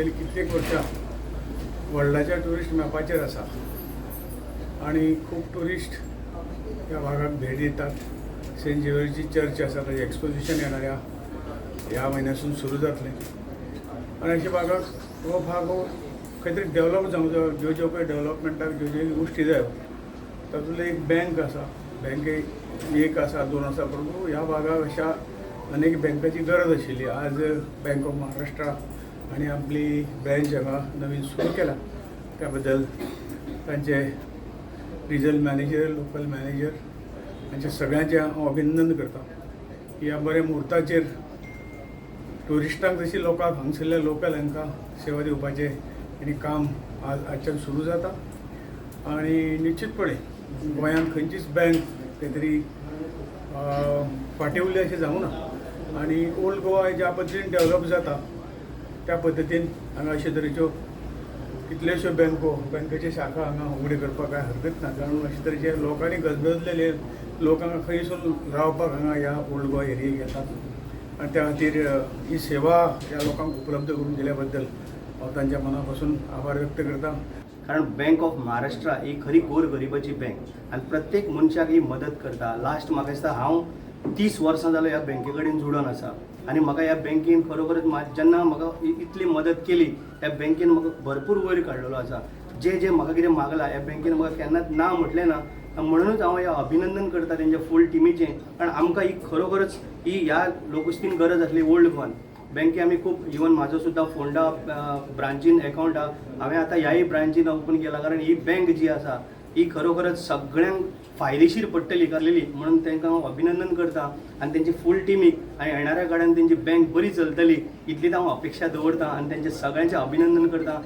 गेली कित्येक वर्षां वर्ल्डाच्या ट्युरिस्ट मॅपाचेर आसा आणि खूप टुरिस्ट या भागात भेट दितात. सेंट झेवियरची चर्च आसा ताजें एक्सपोजिशन येणाऱ्या ह्या म्हयन्यासून सुरू जातलें आणि अशा भागाक हो भाग हो खंय तरी डेव्हलप जावंक जाय ज्यो ज्यो पळय डेव्हलपमेंटाक ज्यो ज्यो गोश्टी जाय तातूंतलो एक बँक आसा बँकेक एक आसा दोन आसा परंतु ह्या भागाक अशा अनेक बँकाची गरज आशिल्ली आज बँक ऑफ महाराष्ट्रा आणि आपली ब्रँच हांगा नवीन सुरू केला त्या बद्दल तांचे रिजनल मॅनेजर लोकल मॅनेजर हांचे सगळ्यांचे हांव अभिनंदन करता. ह्या बऱ्या मुहूर्ताचेर टुरिस्टांक तशी लोकांक हांगसरल्या लोकल हांकां सेवा दिवपाचें आनी काम आज आजच्यान सुरू जाता. आणि निश्चितपणे गोंयांत खंयचीच बँक खंय तरी अं, उरली अशें जावं ना. आनी ओल्ड गोवा ज्या पद्दतीन डेव्हलप जाता त्या पद्दतीन हांगा अशे तरेच्यो कितल्योश्यो बँको बँकेची शाखा हांगा उगडे करपाक कांय हरकत ना. कारण अशे तरेचे लोकांनी गजबजलेले लोक हांगा खंयसून रावपाक हांगा ह्या ओल्ड गोवा एरियेक येतात. आनी त्या खातीर ही सेवा ह्या लोकांक उपलब्ध करून दिल्या बद्दल हांव तांच्या मना पासून आभार व्यक्त करता. कारण बँक ऑफ महाराष्ट्रा ही खरी गोर गरिबाची बँक. आनी प्रत्येक मनशाक ही मदत करता. लास्ट म्हाका दिसता हांव तीस वर्सां जालो ह्या बँके कडेन जुडोन आसा आनी म्हाका ह्या बँकेन खरोखरच जेन्ना म्हाका इतली मदत केली ह्या बँकेन म्हाका भरपूर वयर काडलेलो आसा जे जे म्हाका कितें मागलां ह्या बँकेन म्हाका केन्नाच ना म्हटलें ना म्हणूनच हांव हें अभिनंदन करता तेंच्या फूल टिमीचें. कारण आमकां ही खरोखरच ही ह्या लोकस्तीन गरज आसली ओल्ड गोवन बँके आमी खूब इवन म्हाजो सुद्दां फोंडा ब्रांचीन अकावंट आहा हांवें आतां ह्याय ब्रांचीन ओपन केला. कारण ही बँक जी आसा ही खरोखरच सगळ्यांक फायदेशीर पडटली कारलेली म्हणून तांकां हांव अभिनंदन करतां आनी तेंची फूल टिमीक आनी येणाऱ्या काळान तेंची बँक बरी चलतली. इतलीच हांव अपेक्षा दवरतां आनी तेंचे सगळ्यांचें अभिनंदन करतां.